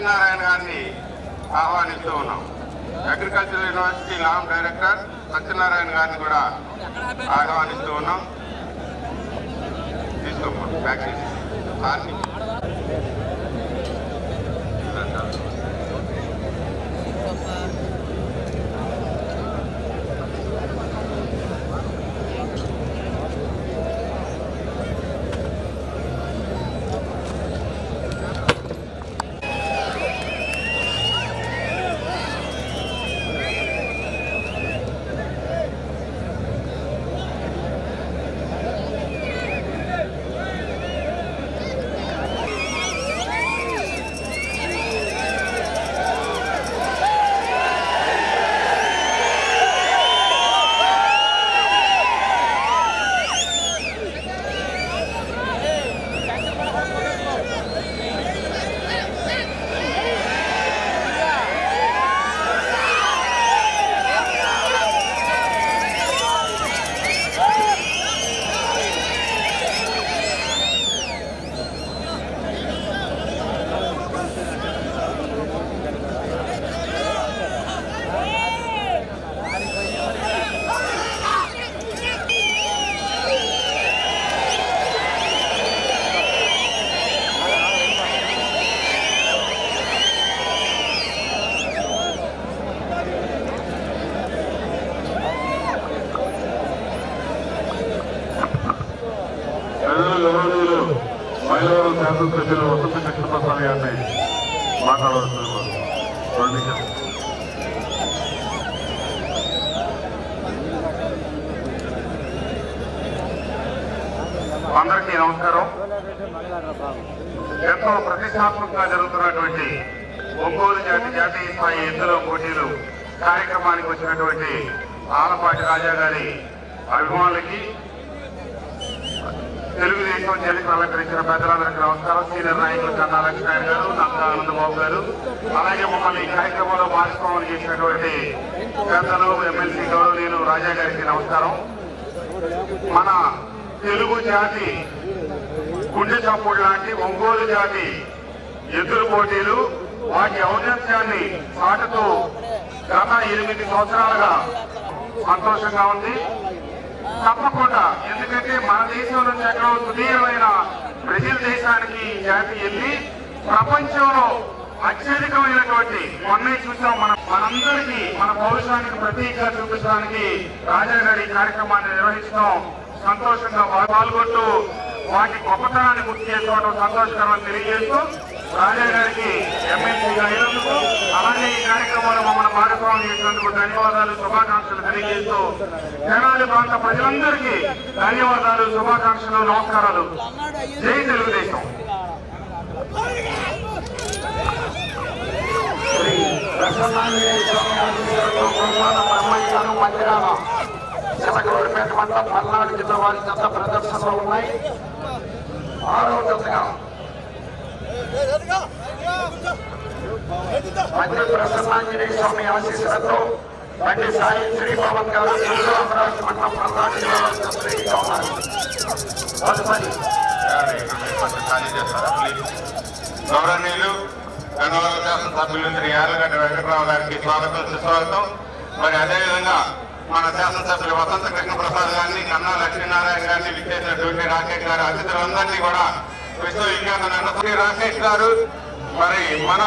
సత్యనారాయణ గారిని ఆహ్వానిస్తూ ఉన్నాం. Agriculture university Ram director Satyanarayana గారిని కూడా ఆహ్వానిస్తూ ఉన్నాం. తీసుకోమా బ్యాక్ చేసి సార్ని. ప్రజలు గౌరవనీయులు మైలవరం శాసనసభ్యులు వసంత కృష్ణప్రసాద్ గారిని మాట్లాడవలసింది రెండు అందరికీ నమస్కారం. ఎంతో ప్రతిష్టాత్మకంగా జరుగుతున్నటువంటి ఒంగోలు జాతి జాతీయ స్థాయి ఎద్దుల పోటీలు కార్యక్రమానికి వచ్చినటువంటి ఆలపాటి రాజా గారి అభిమానులకి తెలుగుదేశం చరిత్ర అలంకరించిన పెద్దలందరికీ నమస్కారం. సీనియర్ నాయకులు కన్నా లక్ష్మణ్ గారు నక్కా ఆనందబాబు గారు అలాగే మమ్మల్ని ఈ కార్యక్రమంలో భాగస్వాములు చేసినటువంటి పెద్దలు ఎమ్మెల్సీ గౌరవనీయులు రాజా గారికి నమస్కారం. మన తెలుగు జాతి గుండె చప్పుడు లాంటి ఒంగోలు జాతి ఎద్దుల పోటీలు వాటి ఔన్నత్యాన్ని సాటుతూ గత ఎనిమిది సంవత్సరాలుగా సంతోషంగా ఉంది. తప్పకుండా. ఎందుకంటే మన దేశం నుంచి ఎక్కడో సుదీర్ఘమైన బ్రెజిల్ దేశానికి జాతి వెళ్ళి ప్రపంచంలో అత్యధికమైనటువంటి మొన్నే చూసాం మన మనందరికీ మన పౌరుషానికి ప్రతీకగా చూపించడానికి రాజాగారి కార్యక్రమాన్ని నిర్వహించడం సంతోషంగా పాల్గొంటూ వాటి గొప్పతనాన్ని గుర్తు చేసుకోవడం సంతోషకరమని తెలియజేస్తూ రాజా గారికి ఎమ్మెల్సీగా అయినందుకు అలాగే ఈ కార్యక్రమంలో మమ్మల్ని భాగస్వామ్యం చేసినందుకు ధన్యవాదాలు శుభాకాంక్షలు తెలియజేస్తూ తెనాలి ప్రాంత ప్రజలందరికీ ధన్యవాదాలు శుభాకాంక్షలు నమస్కారాలు. జై తెలుగుదేశం. శ్రీ ప్రసన్నాంజనేయ మండలం పల్నాడు జిల్లా వారి చెత్త ప్రదర్శనలో ఉన్నాయి. ఆరో జతగా మంత్రి ప్రసన్నాంజనేయ స్వామి ఆశీస్సులతో బండి సాయి శ్రీ పవన్ గారు తెలుగు అమరావతి మండలం పల్నాడు గౌరవనీయులు కర్నూలు శాసనసభ్యులు శ్రీ యార్లగడ్డ వెంకటరావు గారికి స్వాగతం సుస్వాగతం. మరి అదేవిధంగా మన శాసనసభ్యులు వసంత కృష్ణ ప్రసాద్ గారిని కన్నా లక్ష్మీనారాయణ గారిని విచ్చేసినటువంటి రాకేష్ గారు అతిథులందరినీ కూడా విశ్వ విఖ్యాత నన్నపతి రాకేష్ గారు మరి మన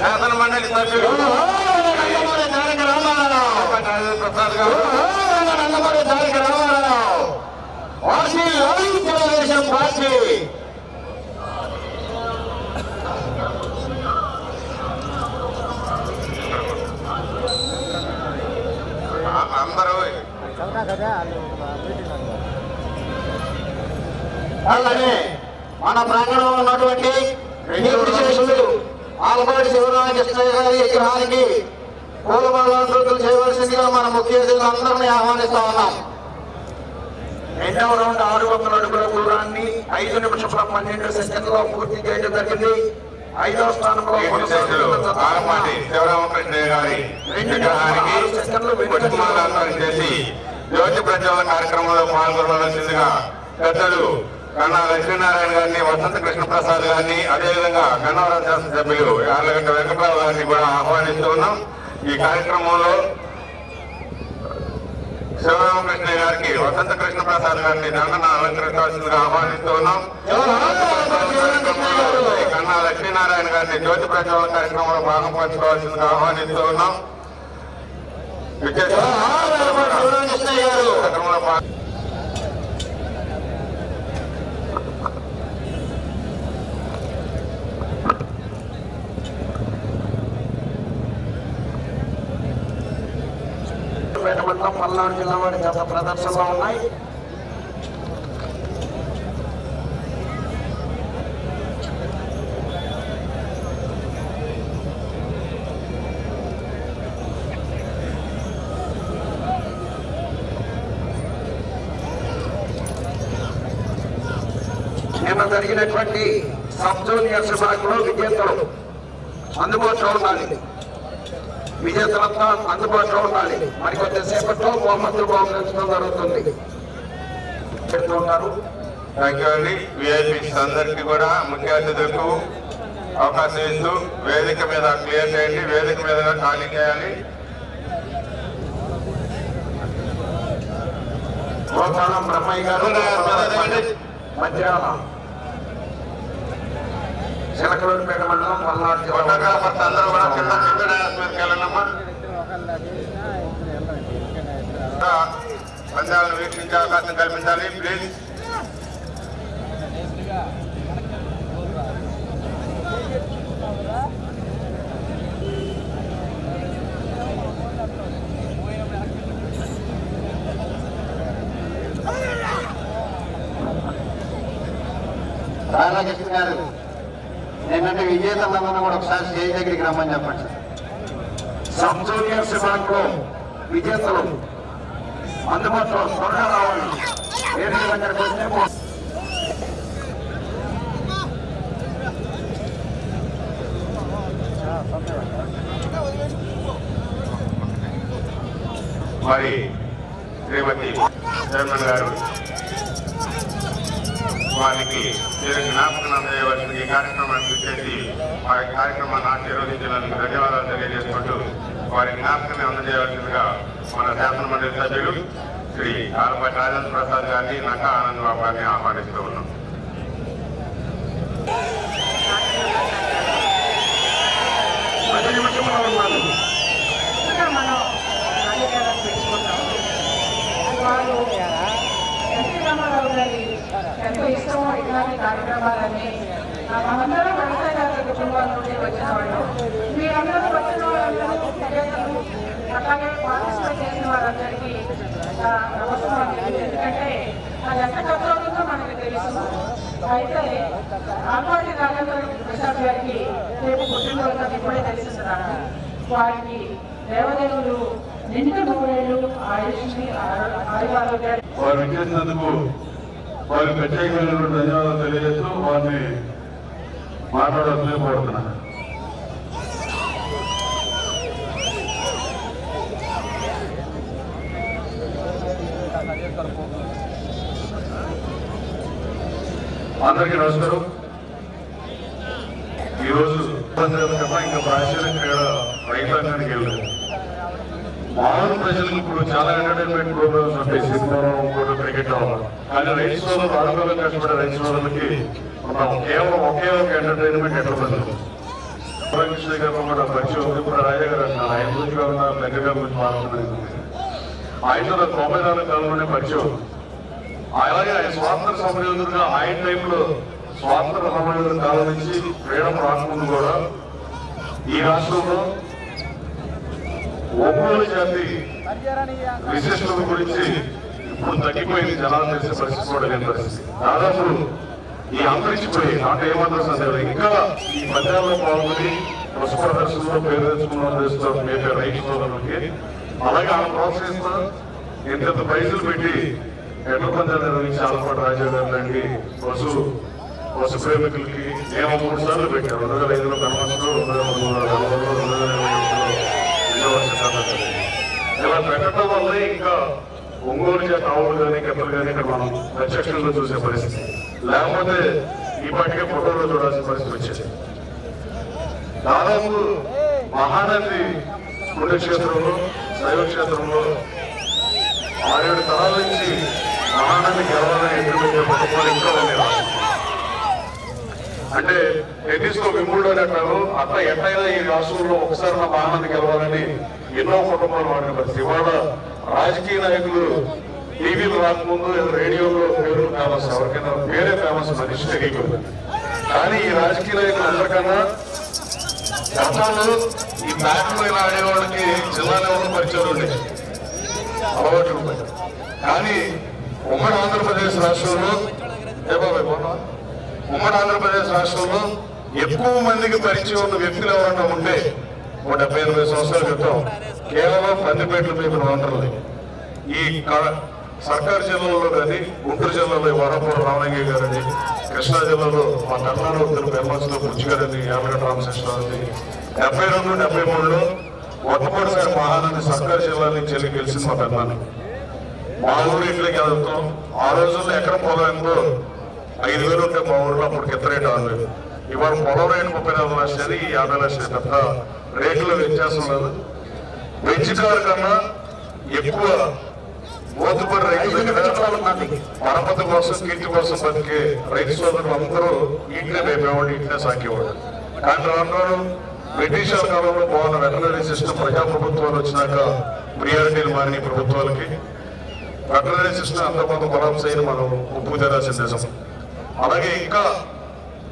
శాసన మండలి సభ్యులు రాజేంద్ర ప్రసాద్ గారు ఆ- అందరూ అలాగే మన ప్రాంగణంలో ఉన్నటువంటి విజ్ఞప్తి చేస్తులు ఆలపాటి శివరామకృష్ణయ్య గారి విగ్రహానికి. పూలమాలను చేయవలసిందిగా మన ముఖ్య అతిథులందరినీ ఆహ్వానిస్తా ఉన్నాం. రెండవ రౌండ్ ఆరు వందల అడుగుల దూరాన్ని ఐదు నిమిషముల పన్నెండు సెకండ్లో పూర్తి చేయడం జరిగింది. ఐదవ స్థానంలో కీర్తిశేషులు కొనసాగుతున్న ఆలపాటి శివరామకృష్ణ గారి విగ్రహానికి పుష్పమాలార్పణ చేసి జ్యోతి ప్రజ్వలన కార్యక్రమంలో పాల్గొనవలసిందిగా పెద్దలు కన్నా లక్ష్మీనారాయణ గారిని వసంత కృష్ణ ప్రసాద్ గారిని అదేవిధంగా గన్నవరం శాసనసభ్యులు యార్లగడ్డ వెంకటరావు గారిని కూడా ఆహ్వానిస్తూ ఉన్నాం. ఈ కార్యక్రమంలో శివరామకృష్ణ గారికి వసంత కృష్ణ ప్రసాద్ గారిని దండన అలంకరించాల్సిందిగా ఆహ్వానిస్తూ ఉన్నాం. కన్నా లక్ష్మీనారాయణ గారిని జ్యోతి ప్రజ్వలన కార్యక్రమంలో భాగం పంచుకోవాల్సిందిగా ఆహ్వానిస్తూ ఉన్నాం విచ్చేసిన కార్యక్రమంలో పాల్గొ- పేట మండలం పల్నాడు జిల్లా వారి గత ప్రదర్శనలో ఉన్నాయి. నిన్న జరిగినటువంటి సబ్ జూనియర్స్ విభాగంలో విజేతలు అందుబాటులో ఉండాలి. విజేతలంతా అందుబాటులో ఉండాలి. మరి కొద్దిసేపట్లో బహుమతులు బహుకరించడం జరుగుతుంది. చెప్తున్నారు థ్యాంక్ యూ అండి. విఐపీస్ అందరికీ కూడా ముఖ్య అతిథులకు అవకాశం ఇస్తూ వేదిక మీద క్లియర్ చేయండి. వేదిక మీద ఖాళీ చేయాలి. గోపాలం బ్రహ్మయ్య గారు మధ్యాహ్నం చిలకలూరుపేట మండలం పల్నాడు జిల్లా ఫోటోగ్రాఫర్స్ అందరూ కూడా కింద కింద డాన్స్ మీదకి వెళ్ళండమ్మా ఇంకా పందాలను వీక్షించే అవకాశం కల్పించాలి ప్లీజ్ రాధాకృష్ణ గారు నిన్నటి విజేతలందరూ కూడా ఒకసారి స్టేజ్ దగ్గరికి రమ్మని చెప్పండి సబ్ జూనియర్స్ విభాగంలో విజేతలు అందుబాటులో త్వరగా రావాలి. దగ్గరకు వస్తే మరి శ్రీమతి చైర్మన్ గారు వారికి ఈ జ్ఞాపకం అందజేయవలసిన ఈ కార్యక్రమాన్ని చేసి వారి కార్యక్రమాన్ని ఆశీర్వదించినందుకు ధన్యవాదాలు తెలియజేసుకుంటూ వారి జ్ఞాపకాన్ని అందజేయవలసిందిగా మన శాసన మండలి సభ్యులు శ్రీ ఆలపాటి రాజేంద్ర ప్రసాద్ గారిని నకా ఆనంద్ బాబు గారిని ఆహ్వానిస్తూ ఉన్నాం పది నిమిషంలో ఉన్నారు ఇంకా మనం రాజకీయాలను పెంచుకుంటాం వారు ఎన్టీ రామారావు గారి ఎంతో ఇష్టమో ఇలాంటి కార్యక్రమాలన్నీ ఆ మనందరం గారి కుటుంబాల నుండి వచ్చిన వాళ్ళు మీరందరూ వచ్చిన వాళ్ళందరూ అలాగే అట్లాగే పార్టిసిపేట్ చేసిన వారందరికీ ఆ, నమస్కారం ఎందుకంటే అది ఎంత ఖర్చు అవుతుందో మనకు తెలుసు అయితే ఆల్పాటి రాజేంద్ర ప్రసాద్ గారికి రేపు పుట్టినరోజు అని ఇప్పుడే తెలిసింది నాకు వారికి దేవదేవులు నిండు మూడేళ్ళు ఆయుష్ని ఆయుర్వారోగ్యాన్ని వారు విచ్చేసినందుకు వారికి ప్రత్యేకమైనటువంటి ధన్యవాదాలు తెలియజేస్తూ వారిని మాట్లాడాల్సిందే కోరుతున్నాను. అందరికీ నమస్కారం. ఈరోజు ఇంకా ప్రాచీన క్రీడ రైతాంగానికి వెళ్ళారు. మామూలు ప్రజలకు ఇప్పుడు చాలా ఎంటర్టైన్మెంట్ ప్రోగ్రామ్స్ ఉంటాయి. సినిమాలో ఇంకోటి క్రికెట్ కానీ రైతు సోదరులు ఆడవాళ్ళు కష్టపడే రైతు సోదరులకి కేవలం ఒకే ఒక ఎంటర్టైన్మెంట్ ఎట్లా ప్రజలు గారు కూడా మంచి ఉంది ఇప్పుడు రాజా గారు అంటున్నారు ఆయన గురించి కాకుండా పెద్ద గురించి మాట్లాడుతుంది ఆయన నాకు తొంభై నాలుగు కాలంలోనే పరిచయం. అలాగే ఆయన స్వాతంత్ర సమరయోధుడుగా ఆయన టైంలో స్వాతంత్ర సమయంలో కాలం నుంచి ఫ్రీడమ్ రాకముందు కూడా ఈ రాష్ట్రంలో ఒంగోలు జాతి విశిష్టత గురించి ఇప్పుడు తగ్గిపోయింది జనాలు తెలిసే పరిస్థితి కూడా లేని పరిస్థితి. దాదాపు ఈ అంతరించిపోయి నాకు ఏమాత్రం సందేహం ఇంకా ఈ పద్యాల్లో పాల్గొని పుష్ప ప్రదర్శనలో పేరు తెచ్చుకున్న చేస్తారు. మేపే రైతు అలాగే ఆమె ప్రోత్సహిస్తా ఇంత ప్రైజులు పెట్టి ఎన్నో పందాలు నిర్వహించి ఆలపాటి రాజా లాంటి పశు పశు ప్రేమికులకి మేము మూడు సార్లు పెట్టాం రెండు వేల ఐదులో కనవసరం రెండు వేల మూడు వందల రెండు వేల ఇలా పెట్టడం వల్ల ఇంకా ఒంగోలు చేత ఆవులు కానీ గెప్పలు కానీ ఇక్కడ మనం ప్రత్యక్షంలో చూసే పరిస్థితి లేకపోతే ఇప్పటికే ఫోటోలో చూడాల్సిన పరిస్థితి వచ్చేది దాదాపు మహానది పుణ్యక్షేత్రంలో శైవక్షేత్రంలో ఆరేడు తరాల నుంచి మహానది గెలవాలని ఎదుర్కొనే కుటుంబాలు ఇంకా ఉన్నాయి అంటే టెన్నిస్లో విమ్ముడు అంటారు అట్లా ఎట్టయినా ఈ రాష్ట్రంలో ఒకసారి నా మహానది గెలవాలని ఎన్నో కుటుంబాలు వాడిన పరిస్థితి. ఇవాళ రాజకీయ నాయకులు టీవీలు రాకముందు రేడియోలో పేరు ఫేమస్ ఎవరికైనా పేరే ఫేమస్ మనిషి తెలియదు కానీ ఈ రాజకీయ నాయకులు అందరికన్నా గతంలో ఈ బ్యాట్లు ఇలా ఆడేవాళ్ళకి జిల్లా లెవెల్ పరిచయం ఉండేది? అలవాట్లు కానీ ఉమ్మడి ఆంధ్రప్రదేశ్ రాష్ట్రంలో ఏ బాబాయ్ ఉమ్మడి ఆంధ్రప్రదేశ్ రాష్ట్రంలో ఎక్కువ మందికి పరిచయం ఉన్న వ్యక్తులు ఎవరైనా ఉంటే ఒక డెబ్బై ఎనభై సంవత్సరాల క్రితం కేవలం పందిపేటల మీద వంటలు ఈ సర్కారు జిల్లాలో కానీ గుంటూరు జిల్లాలో వరపూర్ రామలింగయ్య గారని కృష్ణా జిల్లాలో మా కర్ణాటక ఉత్తర ఫేమస్లో బుచ్చిగారని యామగడ్డ రామకృష్ణరావు డెబ్బై రెండు డెబ్బై మూడులో మొట్టమొదటిసారి మహానది సర్కారు జిల్లా నుంచి వెళ్ళి గెలిచింది మా పెన్నాను మా ఊరు ఇంట్లోకి వెళ్తాం. ఆ రోజుల్లో ఎక్కడ పోలేదో ఐదు వేలు ఉంటే మా ఊర్లో అప్పుడు కింద రేటు ఆరు ఇవాళ పొలం రేటు ముప్పై నాలుగు లక్షలు ఈ యాభై లక్షలు పెద్ద రేట్లో వ్యత్యాసం లేదు పెంచుకారు కన్నా ఎక్కువ మోతుపడి రైతులు దగ్గర పరపతి కోసం కీర్తి కోసం బతికే రైతు సోదరులు అందరూ ఇంట్లో మేపేవాడు ఇంట్లో సాకేవాడు కానీ రాను రాను బ్రిటిష్ కాలంలో బాగున్న వెటనరీ సిస్టమ్ ప్రజా ప్రభుత్వాలు వచ్చినాక ప్రియారిటీలు మారిన ప్రభుత్వాలకి వెటనరీ సిస్టమ్ అంతమంది కొలాప్స్ అయిన మనం ఉప్పు తెరాల్సిన దేశం అలాగే ఇంకా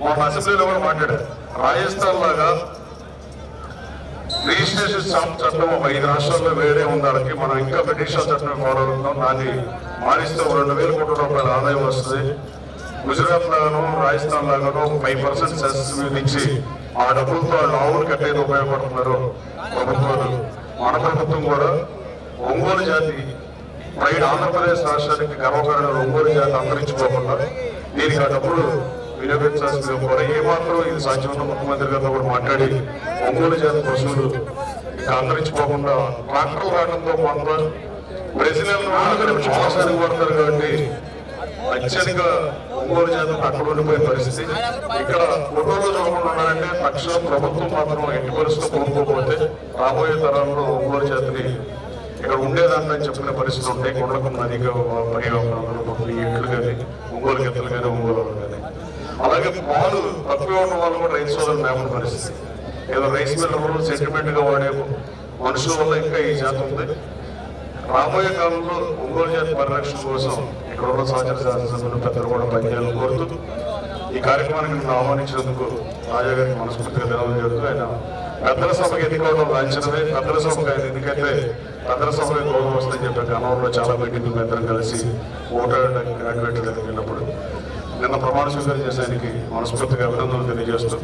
మన అసెంబ్లీలో కూడా మాట్లాడారు? రాజస్థాన్ లాగా రిజిస్ట్రేషన్ చట్టం చట్టం ఒక ఐదు రాష్ట్రాల్లో వేరే ఉందానికి మనం ఇంకా బ్రిటిషర్ చట్టం ఫాలో అవుతున్నాం. దాన్ని మారిస్తే రెండు వేల కోట్ల రూపాయల ఆదాయం వస్తుంది. గుజరాత్ లాగాను రాజస్థాన్ లాగాను ఫైవ్ పర్సెంట్ సెస్ ఇచ్చి ఆ డబ్బులతో వాళ్ళు ఆవులు కట్టేది ఉపయోగపడుతున్నారు ప్రభుత్వాలు. మన ప్రభుత్వం కూడా ఒంగోలు జాతి ప్రైడ్ ఆంధ్రప్రదేశ్ రాష్ట్రానికి గర్వకారణాలు ఒంగోలు జాతి అంతరించుకోకుండా దీనికి ఆ డబ్బులు వినియోగించాల్సింది కూడా ఏ మాత్రం ఇది సాధ్యమైన ముఖ్యమంత్రి గారితో కూడా మాట్లాడి ఒంగోలు జాతి పశువులు అంతరించిపోకుండా ట్రాక్టర్లు రావడంతో కొంత బ్రెజిల్ మోసానికి పడతారు కాబట్టి అత్యధిక ఒంగోలు జాతి అక్కడ ఉండిపోయే పరిస్థితి ఇక్కడ ఫోటోలో చూడకుండా ఉన్నారంటే తక్షణం ప్రభుత్వం మాత్రం ఎట్టి పరిస్థితులు కొనుక్కోకపోతే రాబోయే తరాల్లో ఒంగోలు జాతిని ఇక్కడ ఉండేదాన్ని చెప్పిన పరిస్థితులు ఉంటాయి కొండకు నదిగా పర్యావరణాలు ఈ ఎట్లు కానీ ఒంగోలు గెత్తలు కానీ ఒంగోలు వాళ్ళు అలాగే పాలు తక్కువ ఉన్న వాళ్ళు కూడా రైతు సోదరులు లేకుండా పరిస్థితి. ఏదో రైస్ మిల్లర్లు సెంటిమెంట్గా వాడే మనుషుల వల్ల ఇంకా ఈ జాతి ఉంది. రాబోయే కాలంలో ఒంగోలు జాతి పరిరక్షణ కోసం ఇక్కడ ఉన్న సహచర శాసనసభ్యులు పెద్దలు కూడా పనిచేయాలని కోరుతూ ఈ కార్యక్రమానికి ఆహ్వానించినందుకు రాజా గారికి మనస్ఫూర్తిగా ధన్యవాదాలు చెబుతూ ఆయన పెద్దల సభకు ఎన్నుకోవడం లాంఛనమే. పెద్దల సభకు ఆయన ఎందుకంటే పెద్దల సభలో గౌరవం వస్తుందని చెప్పి గతంలో చాలా మీటింగ్లు ఇద్దరం కలిసి ఓటర్ గ్రాడ్యుయేట్ దగ్గరికి వెళ్ళినప్పుడు నిన్న ప్రమాణ స్వీకారం చేసేదానికి మనస్ఫూర్తిగా అభినందనలు తెలియజేస్తూ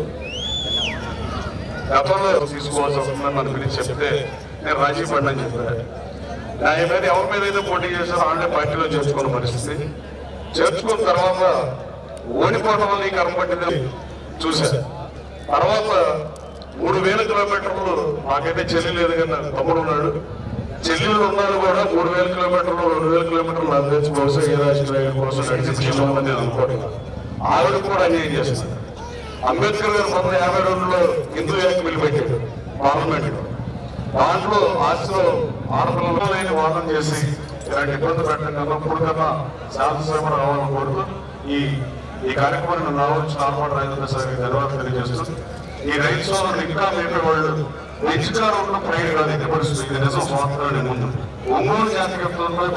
గతంలో తీసుకోవాల్సి వస్తుందని నన్ను పిలిచి చెప్తే నేను రాజీ పడినని చెప్పాను నా మీద ఎవరి మీద అయితే పోటీ చేశారో వాళ్ళే పార్టీలో చేర్చుకున్న పరిస్థితి. చేర్చుకున్న తర్వాత ఓడిపోవడం వల్ల ఈ కర్మ పట్టింది చూశాను తర్వాత మూడు వేల కిలోమీటర్లు మాకైతే చెల్లి లేదు కానీ తమ్ముడు ఉన్నాడు. చెల్లెళ్ళు ఉన్నారు కూడా మూడు వేల కిలోమీటర్లు రెండు వేల కిలోమీటర్లు నాకు బహుశా ఏ రాజకీయ కోసం నడిచింది మంది ఆవిడ కూడా అన్యాయం చేస్తుంది. అంబేద్కర్ గారు పంతొమ్మిది యాభై రెండులో హిందూ యాక్ బిల్ పెట్టాడు పార్లమెంట్ దాంట్లో ఆస్తిలో ఆడపిల్లలు లేని వాదన చేసి ఇలాంటి ఇబ్బంది పెట్టడం కన్నా ఇప్పుడు కన్నా శాసనసభ రావాలని కోరుతూ ఈ ఈ కార్యక్రమాన్ని నన్ను ఆలోచించిన ఆర్పాటు రాజేంద్ర సార్ ధన్యవాదాలు తెలియజేస్తూ ఈ రైతు సోదరులు ఇంకా మేపేవాళ్ళు నిజంగా ఉన్న ప్రైడ్ కాదు ఇది నిజం స్వాతంత్రానికి ముందు ఒంగోలు జాతికి ప్రైడ్